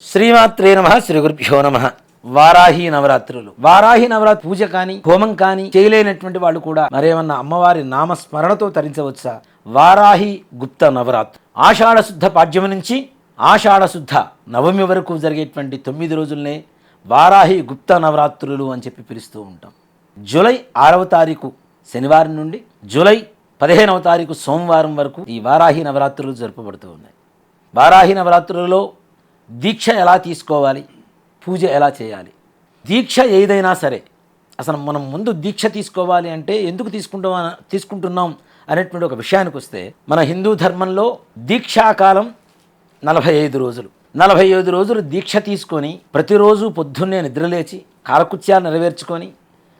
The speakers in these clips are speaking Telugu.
శ్రీమాత్రే నమ శ్రీ గురుభ్యో నమ. వారాహి నవరాత్రులు. వారాహి నవరాత్రి పూజ కానీ హోమం కానీ చేయలేనటువంటి వాళ్ళు కూడా మరేమన్నా అమ్మవారి నామస్మరణతో తరించవచ్చా? వారాహి గుప్త నవరాత్రి. ఆషాఢ శుద్ధ నుంచి ఆషాఢ శుద్ధ నవమి వరకు జరిగేటువంటి తొమ్మిది రోజులనే వారాహి గుప్త నవరాత్రులు అని చెప్పి పిలుస్తూ ఉంటాం. జూలై ఆరవ తారీఖు శనివారం నుండి జూలై పదిహేనవ తారీఖు సోమవారం వరకు ఈ వారాహి నవరాత్రులు జరుపబడుతూ ఉన్నాయి. వారాహి నవరాత్రులలో దీక్ష ఎలా తీసుకోవాలి? పూజ ఎలా చేయాలి? దీక్ష ఏదైనా సరే అసలు మనం ముందు దీక్ష తీసుకోవాలి అంటే ఎందుకు తీసుకుంటాం తీసుకుంటున్నాం అనేటువంటి ఒక విషయానికి వస్తే మన హిందూ ధర్మంలో దీక్షాకాలం నలభై ఐదు రోజులు. నలభై ఐదు రోజులు దీక్ష తీసుకొని ప్రతిరోజు పొద్దున్నే నిద్రలేచి కాలకృత్యాలు నెరవేర్చుకొని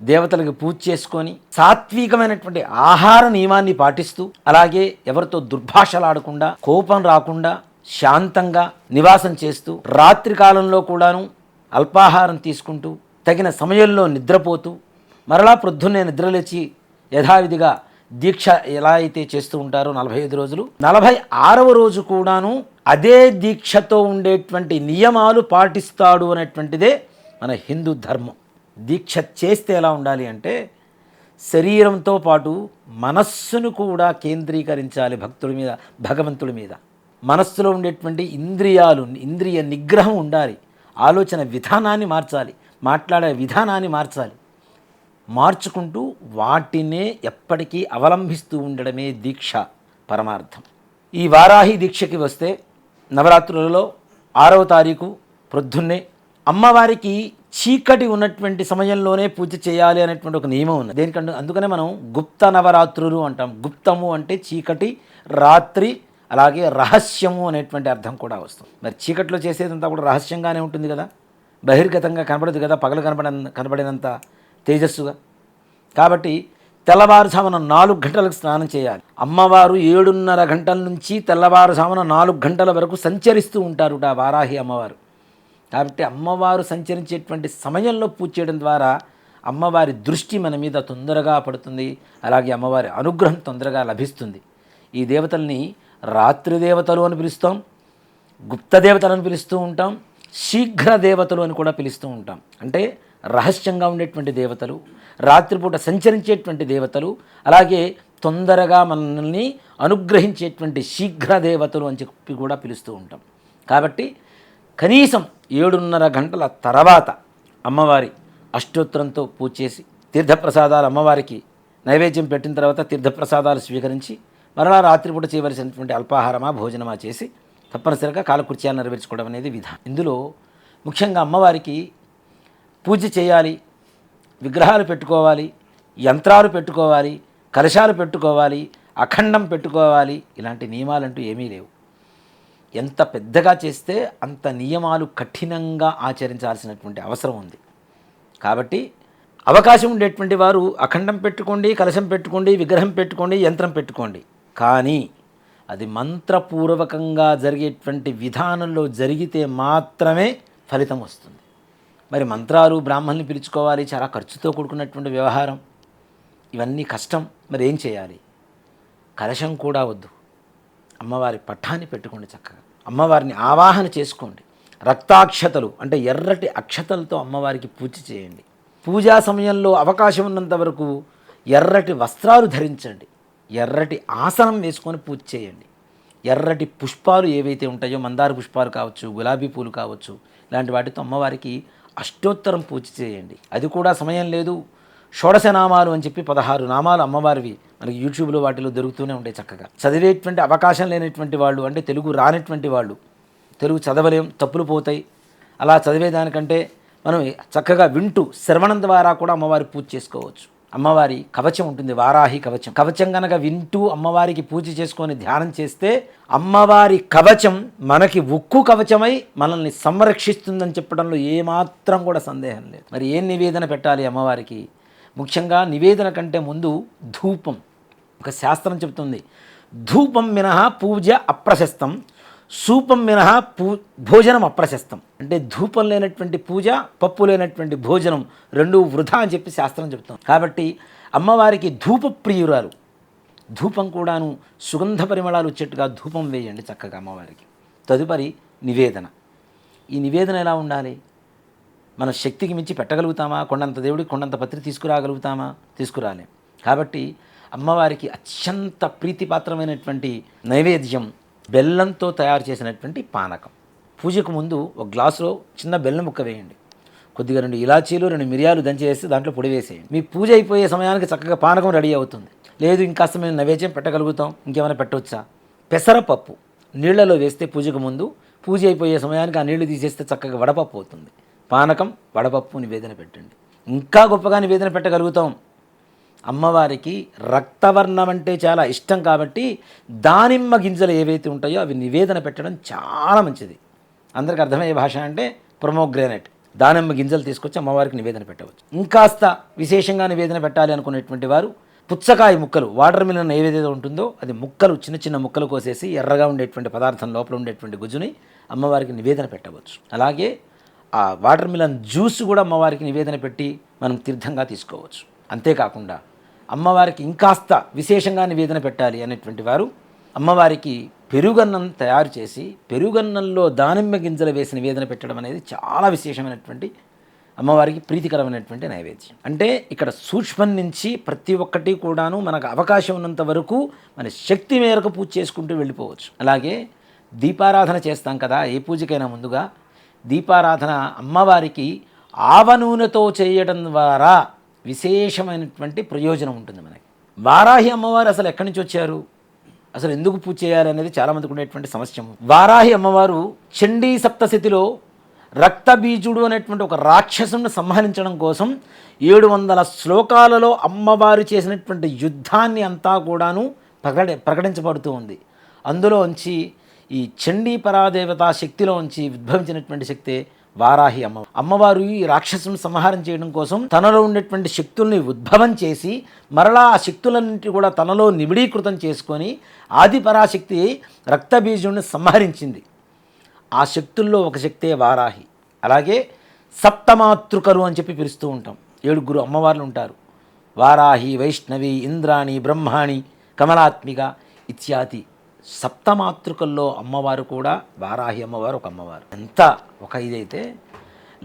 దేవతలకు పూజ చేసుకొని సాత్వికమైనటువంటి ఆహార నియమాన్ని పాటిస్తూ అలాగే ఎవరితో దుర్భాషలాడకుండా కోపం రాకుండా శాంతంగా నివాసం చేస్తూ రాత్రి కాలంలో కూడాను అల్పాహారం తీసుకుంటూ తగిన సమయంలో నిద్రపోతూ మరలా ప్రొద్దున్నే నిద్రలేచి యథావిధిగా దీక్ష ఎలా అయితే చేస్తూ ఉంటారో నలభై ఐదు రోజులు నలభై ఆరవ రోజు కూడాను అదే దీక్షతో ఉండేటువంటి నియమాలు పాటిస్తాడు అనేటువంటిదే మన హిందూ ధర్మం. దీక్ష చేస్తే ఎలా ఉండాలి అంటే శరీరంతో పాటు మనస్సును కూడా కేంద్రీకరించాలి భక్తుడి మీద భగవంతుడి మీద. మనస్సులో ఉండేటువంటి ఇంద్రియాలు ఇంద్రియ నిగ్రహం ఉండాలి. ఆలోచన విధానాన్ని మార్చాలి. మాట్లాడే విధానాన్ని మార్చాలి. మార్చుకుంటూ వాటినే ఎప్పటికీ అవలంబిస్తూ ఉండడమే దీక్ష పరమార్థం. ఈ వారాహి దీక్షకి వస్తే నవరాత్రులలో ఆరవ తారీఖు ప్రొద్దున్నే అమ్మవారికి చీకటి ఉన్నటువంటి సమయంలోనే పూజ చేయాలి అనేటువంటి ఒక నియమం ఉంది దేనికంటే అందుకనే మనం గుప్త నవరాత్రులు అంటాం. గుప్తము అంటే చీకటి రాత్రి అలాగే రహస్యము అనేటువంటి అర్థం కూడా వస్తుంది. మరి చీకట్లో చేసేదంతా కూడా రహస్యంగానే ఉంటుంది కదా? బహిర్గతంగా కనబడదు కదా? పగలు కనబడ కనబడినంత తేజస్సుగా. కాబట్టి తెల్లవారుజామున నాలుగు గంటలకు స్నానం చేయాలి. అమ్మవారు ఏడున్నర గంటల నుంచి తెల్లవారుజామున నాలుగు గంటల వరకు సంచరిస్తూ ఉంటారు ఆ వారాహి అమ్మవారు. కాబట్టి అమ్మవారు సంచరించేటువంటి సమయంలో పూజ చేయడం ద్వారా అమ్మవారి దృష్టి మన మీద తొందరగా పడుతుంది. అలాగే అమ్మవారి అనుగ్రహం తొందరగా లభిస్తుంది. ఈ దేవతల్ని రాత్రి దేవతలు అని పిలుస్తాం గుప్త దేవతలను పిలుస్తూ ఉంటాం శీఘ్ర దేవతలు అని కూడా పిలుస్తూ ఉంటాం. అంటే రహస్యంగా ఉండేటువంటి దేవతలు రాత్రిపూట సంచరించేటువంటి దేవతలు అలాగే తొందరగా మనల్ని అనుగ్రహించేటువంటి శీఘ్ర దేవతలు అని చెప్పి కూడా పిలుస్తూ ఉంటాం. కాబట్టి కనీసం ఏడున్నర గంటల తర్వాత అమ్మవారి అష్టోత్తరంతో పూజ చేసి తీర్థప్రసాదాలు అమ్మవారికి నైవేద్యం పెట్టిన తర్వాత తీర్థప్రసాదాలు స్వీకరించి మరలా రాత్రిపూట చేయవలసినటువంటి అల్పాహారమా భోజనమా చేసి తప్పనిసరిగా కాలకృత్యాలు నెరవేర్చుకోవడం అనేది విధానం. ఇందులో ముఖ్యంగా అమ్మవారికి పూజ చేయాలి విగ్రహాలు పెట్టుకోవాలి యంత్రాలు పెట్టుకోవాలి కలశాలు పెట్టుకోవాలి అఖండం పెట్టుకోవాలి ఇలాంటి నియమాలంటూ ఏమీ లేవు. ఎంత పెద్దగా చేస్తే అంత నియమాలు కఠినంగా ఆచరించాల్సినటువంటి అవసరం ఉంది. కాబట్టి అవకాశం ఉండేటువంటి వారు అఖండం పెట్టుకోండి కలశం పెట్టుకోండి విగ్రహం పెట్టుకోండి యంత్రం పెట్టుకోండి. కానీ అది మంత్రపూర్వకంగా జరిగేటువంటి విధానంలో జరిగితే మాత్రమే ఫలితం వస్తుంది. మరి మంత్రాలు బ్రాహ్మణ్ని పిలుచుకోవాలి చాలా ఖర్చుతో కూడుకున్నటువంటి వ్యవహారం. ఇవన్నీ కష్టం మరి ఏం చేయాలి? కలశం కూడా వద్దు. అమ్మవారి పట్టాన్ని పెట్టుకోండి చక్కగా. అమ్మవారిని ఆవాహన చేసుకోండి. రక్తాక్షతలు అంటే ఎర్రటి అక్షతలతో అమ్మవారికి పూజ చేయండి. పూజా సమయంలో అవకాశం ఉన్నంత వరకు ఎర్రటి వస్త్రాలు ధరించండి. ఎర్రటి ఆసనం వేసుకొని పూజ చేయండి. ఎర్రటి పుష్పాలు ఏవైతే ఉంటాయో మందార పుష్పాలు కావచ్చు గులాబీ పూలు కావచ్చు ఇలాంటి వాటితో అమ్మవారికి అష్టోత్తరం పూజ చేయండి. అది కూడా సమయం లేదు. షోడశ నామాలు అని చెప్పి పదహారు నామాలు అమ్మవారివి మనకి యూట్యూబ్లో వాటిలో దొరుకుతూనే ఉంటాయి చక్కగా. చదివేటువంటి అవకాశం లేనటువంటి వాళ్ళు అంటే తెలుగు రానటువంటి వాళ్ళు తెలుగు చదవలేం తప్పులు పోతాయి. అలా చదివేదానికంటే మనం చక్కగా వింటూ శ్రవణం ద్వారా కూడా అమ్మవారి పూజ చేసుకోవచ్చు. అమ్మవారి కవచం ఉంటుంది వారాహి కవచం. కవచం కనుక వింటూ అమ్మవారికి పూజ చేసుకొని ధ్యానం చేస్తే అమ్మవారి కవచం మనకి ఉక్కు కవచమై మనల్ని సంరక్షిస్తుందని చెప్పడంలో ఏమాత్రం కూడా సందేహం లేదు. మరి ఏం నివేదన పెట్టాలి అమ్మవారికి? ముఖ్యంగా నివేదన కంటే ముందు ధూపం. ఒక శాస్త్రం చెబుతుంది ధూపం మినహా పూజ అప్రశస్తం సూపం మినహా పూ భోజనం అప్రశస్తం. అంటే ధూపం లేనటువంటి పూజ పప్పు లేనటువంటి భోజనం రెండు వృధా అని చెప్పి శాస్త్రం చెబుతాం కాబట్టి అమ్మవారికి ధూప ప్రియురాలు ధూపం కూడాను సుగంధ పరిమళాలు వచ్చేట్టుగా ధూపం వేయండి చక్కగా అమ్మవారికి. తదుపరి నివేదన. ఈ నివేదన ఎలా ఉండాలి? మన శక్తికి మించి పెట్టగలుగుతామా? కొండంత దేవుడికి కొండంత పత్రి తీసుకురాగలుగుతామా? తీసుకురాలేం. కాబట్టి అమ్మవారికి అత్యంత ప్రీతిపాత్రమైనటువంటి నైవేద్యం బెల్లంతో తయారు చేసినటువంటి పానకం. పూజకు ముందు ఒక గ్లాసులో చిన్న బెల్లం ముక్క వేయండి. కొద్దిగా రెండు ఇలాచీలు రెండు మిరియాలు దంచి వేసి దాంట్లో పొడి వేసేయండి. మీ పూజ అయిపోయే సమయానికి చక్కగా పానకం రెడీ అవుతుంది. లేదు ఇంకాస్త మేము నైవేద్యం పెట్టగలుగుతాం. ఇంకేమైనా పెట్టవచ్చా? పెసరపప్పు నీళ్ళలో వేస్తే పూజకు ముందు పూజ అయిపోయే సమయానికి ఆ నీళ్ళు తీసేస్తే చక్కగా వడపప్పు అవుతుంది. పానకం వడపప్పు నివేదన పెట్టండి. ఇంకా గొప్పగా నివేదన పెట్టగలుగుతాం. అమ్మవారికి రక్తవర్ణం అంటే చాలా ఇష్టం కాబట్టి దానిమ్మ గింజలు ఏవైతే ఉంటాయో అవి నివేదన పెట్టడం చాలా మంచిది. అందరికి అర్థమయ్యే భాష అంటే ప్రొమోగ్రానైట్ దానిమ్మ గింజలు తీసుకొచ్చి అమ్మవారికి నివేదన పెట్టవచ్చు. ఇంకాస్త విశేషంగా నివేదన పెట్టాలి అనుకునేటువంటి వారు పుచ్చకాయ ముక్కలు వాటర్ మిలన్ ఏదైతే ఉంటుందో అది ముక్కలు చిన్న చిన్న ముక్కలు కోసేసి ఎర్రగా ఉండేటువంటి పదార్థం లోపల ఉండేటువంటి గుజ్జుని అమ్మవారికి నివేదన పెట్టవచ్చు. అలాగే ఆ వాటర్ మిలన్ జ్యూస్ కూడా అమ్మవారికి నివేదన పెట్టి మనం తీర్థంగా తీసుకోవచ్చు. అంతేకాకుండా అమ్మవారికి ఇంకాస్త విశేషంగా నివేదన పెట్టాలి అనేటువంటి వారు అమ్మవారికి పెరుగన్నం తయారు చేసి పెరుగన్నంలో దానిమ్మ గింజలు వేసి నివేదన పెట్టడం అనేది చాలా విశేషమైనటువంటి అమ్మవారికి ప్రీతికరమైనటువంటి నైవేద్యం. అంటే ఇక్కడ సూక్ష్మం నుంచి ప్రతి ఒక్కటి కూడాను మనకు అవకాశం ఉన్నంత వరకు మన శక్తి మేరకు పూజ చేసుకుంటూ వెళ్ళిపోవచ్చు. అలాగే దీపారాధన చేస్తాం కదా ఏ పూజకైనా ముందుగా. దీపారాధన అమ్మవారికి ఆవ నూనెతో చేయడం ద్వారా విశేషమైనటువంటి ప్రయోజనం ఉంటుంది మనకి. వారాహి అమ్మవారు అసలు ఎక్కడి నుంచి వచ్చారు? అసలు ఎందుకు పూజ చేయాలి అనేది చాలామందికి ఉండేటువంటి సమస్య. వారాహి అమ్మవారు చండీ సప్తశతిలో రక్తబీజుడు అనేటువంటి ఒక రాక్షసుని సంహరించడం కోసం ఏడు వందల శ్లోకాలలో అమ్మవారు చేసినటువంటి యుద్ధాన్ని అంతా కూడాను ప్రకటి ప్రకటించబడుతూ ఉంది. అందులోంచి ఈ చండీ పరాదేవత శక్తిలోంచి ఉద్భవించినటువంటి శక్తే వారాహి అమ్మ అమ్మవారు ఈ రాక్షసుని సంహారం చేయడం కోసం తనలో ఉండేటువంటి శక్తుల్ని ఉద్భవం చేసి మరలా ఆ శక్తులన్నింటి కూడా తనలో నిబిడీకృతం చేసుకొని ఆది పరాశక్తి రక్తబీజుడిని సంహరించింది. ఆ శక్తుల్లో ఒక శక్తే వారాహి. అలాగే సప్తమాతృకలు అని చెప్పి పిలుస్తూ ఉంటాం. ఏడుగురు అమ్మవార్లు ఉంటారు. వారాహి వైష్ణవి ఇంద్రాణి బ్రహ్మాణి కమలాత్మిక ఇత్యాది. సప్తమాతృకల్లో అమ్మవారు కూడా వారాహి అమ్మవారు ఒక అమ్మవారు. ఎంత ఒక ఇదైతే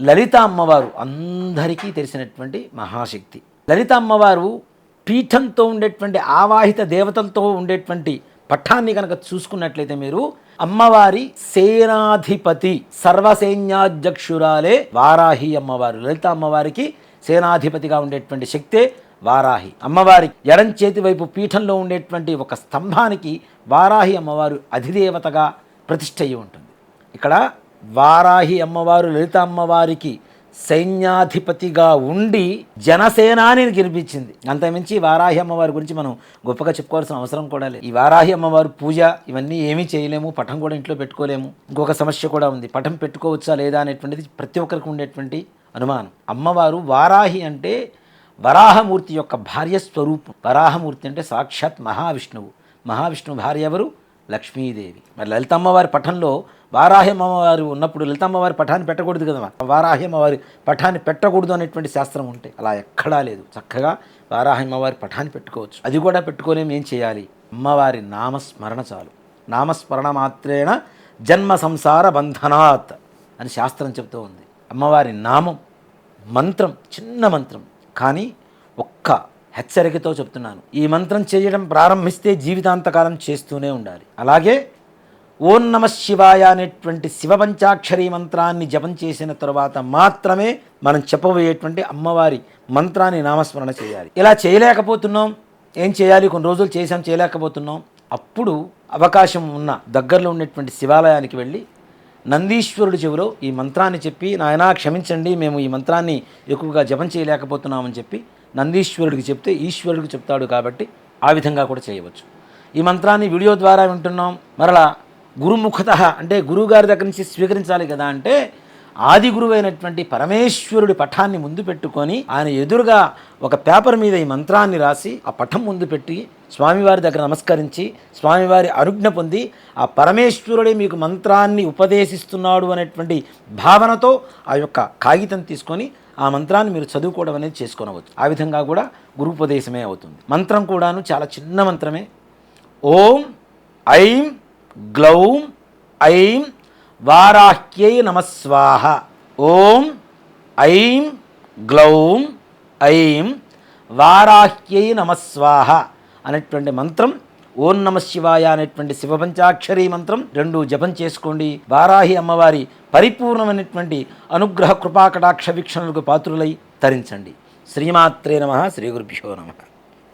లలిత అమ్మవారు అందరికీ తెలిసినటువంటి మహాశక్తి. లలిత అమ్మవారు పీఠంతో ఉండేటువంటి ఆవాహిత దేవతలతో ఉండేటువంటి పట్టాన్ని కనుక చూసుకున్నట్లయితే మీరు అమ్మవారి సేనాధిపతి సర్వసైన్యాధ్యక్షురాలే వారాహి అమ్మవారు. లలిత అమ్మవారికి సేనాధిపతిగా ఉండేటువంటి శక్తే వారాహి. అమ్మవారి ఎడం చేతి వైపు పీఠంలో ఉండేటువంటి ఒక స్తంభానికి వారాహి అమ్మవారు అధిదేవతగా ప్రతిష్ఠ అయి ఉంటుంది. ఇక్కడ వారాహి అమ్మవారు లలిత అమ్మవారికి సైన్యాధిపతిగా ఉండి జనసేనాని గెలిపించింది. అంతమించి వారాహి అమ్మవారి గురించి మనం గొప్పగా చెప్పుకోవాల్సిన అవసరం కూడా లేదు. ఈ వారాహి అమ్మవారు పూజ ఇవన్నీ ఏమీ చేయలేము పటం కూడా ఇంట్లో పెట్టుకోలేము. ఇంకొక సమస్య కూడా ఉంది. పటం పెట్టుకోవచ్చా లేదా అనేటువంటిది ప్రతి ఒక్కరికి ఉండేటువంటి అనుమానం. అమ్మవారు వారాహి అంటే వరాహమూర్తి యొక్క భార్య స్వరూపం. వరాహమూర్తి అంటే సాక్షాత్ మహావిష్ణువు. మహావిష్ణువు భార్య ఎవరు? లక్ష్మీదేవి. మరి లలితమ్మవారి పఠంలో వారాహ్యమ్మవారు ఉన్నప్పుడు లలితమ్మవారి పఠాన్ని పెట్టకూడదు కదా వారాహ్యమ్మవారి పఠాన్ని పెట్టకూడదు అనేటువంటి శాస్త్రం ఉంటే అలా ఎక్కడా లేదు. చక్కగా వారాహ్యమ్మవారి పఠాన్ని పెట్టుకోవచ్చు. అది కూడా పెట్టుకోలేము ఏం చేయాలి? అమ్మవారి నామస్మరణ చాలు. నామస్మరణ మాత్రేణ జన్మ సంసార బంధనాత్ అని శాస్త్రం చెబుతూ ఉంది. అమ్మవారి నామం మంత్రం చిన్న మంత్రం. కానీ ఒక్క హెచ్చరికతో చెప్తున్నాను. ఈ మంత్రం చేయడం ప్రారంభిస్తే జీవితాంతకాలం చేస్తూనే ఉండాలి. అలాగే ఓం నమ శివాయ అనేటువంటి శివపంచాక్షరి మంత్రాన్ని జపం చేసిన తర్వాత మాత్రమే మనం చెప్పబోయేటువంటి అమ్మవారి మంత్రాన్ని నామస్మరణ చేయాలి. ఇలా చేయలేకపోతున్నాం. ఏం చేయాలి? కొన్ని రోజులు చేసాం చేయలేకపోతున్నాం. అప్పుడు అవకాశం ఉన్న దగ్గరలో ఉన్నటువంటి శివాలయానికి వెళ్ళి నందీశ్వరుడి చెవిలో ఈ మంత్రాన్ని చెప్పి నాయనా క్షమించండి మేము ఈ మంత్రాన్ని ఎక్కువగా జపం చేయలేకపోతున్నామని చెప్పి నందీశ్వరుడికి చెప్తే ఈశ్వరుడికి చెప్తాడు కాబట్టి ఆ విధంగా కూడా చేయవచ్చు. ఈ మంత్రాన్ని వీడియో ద్వారా వింటున్నాం. మరలా గురుముఖత అంటే గురువుగారి దగ్గర నుంచి స్వీకరించాలి కదా అంటే ఆది గురువైనటువంటి పరమేశ్వరుడి పఠాన్ని ముందు పెట్టుకొని ఆయన ఎదురుగా ఒక పేపర్ మీద ఈ మంత్రాన్ని రాసి ఆ పఠం ముందు పెట్టి స్వామివారి దగ్గర నమస్కరించి స్వామివారి అనుజ్ఞ పొంది ఆ పరమేశ్వరుడే మీకు మంత్రాన్ని ఉపదేశిస్తున్నాడు అనేటువంటి భావనతో ఆ యొక్క కాగితం తీసుకొని ఆ మంత్రాన్ని మీరు చదువుకోవడం అనేది చేసుకోనవచ్చు. ఆ విధంగా కూడా గురుపదేశమే అవుతుంది. మంత్రం కూడాను చాలా చిన్న మంత్రమే. ఓం ఐం గ్లౌం ఐం వారాహ్యై నమస్వాహ ఓం ఐం గ్లౌం ఐం వారాహ్యై నమస్వాహ అనేటువంటి మంత్రం ఓం నమ శివాయ అనేటువంటి శివపంచాక్షరీ మంత్రం రెండు జపం చేసుకోండి. వారాహి అమ్మవారి పరిపూర్ణమైనటువంటి అనుగ్రహ కృపాకటాక్ష వీక్షణలకు పాత్రులై తరించండి. శ్రీమాత్రే నమ శ్రీ గురుభ్యో నమ.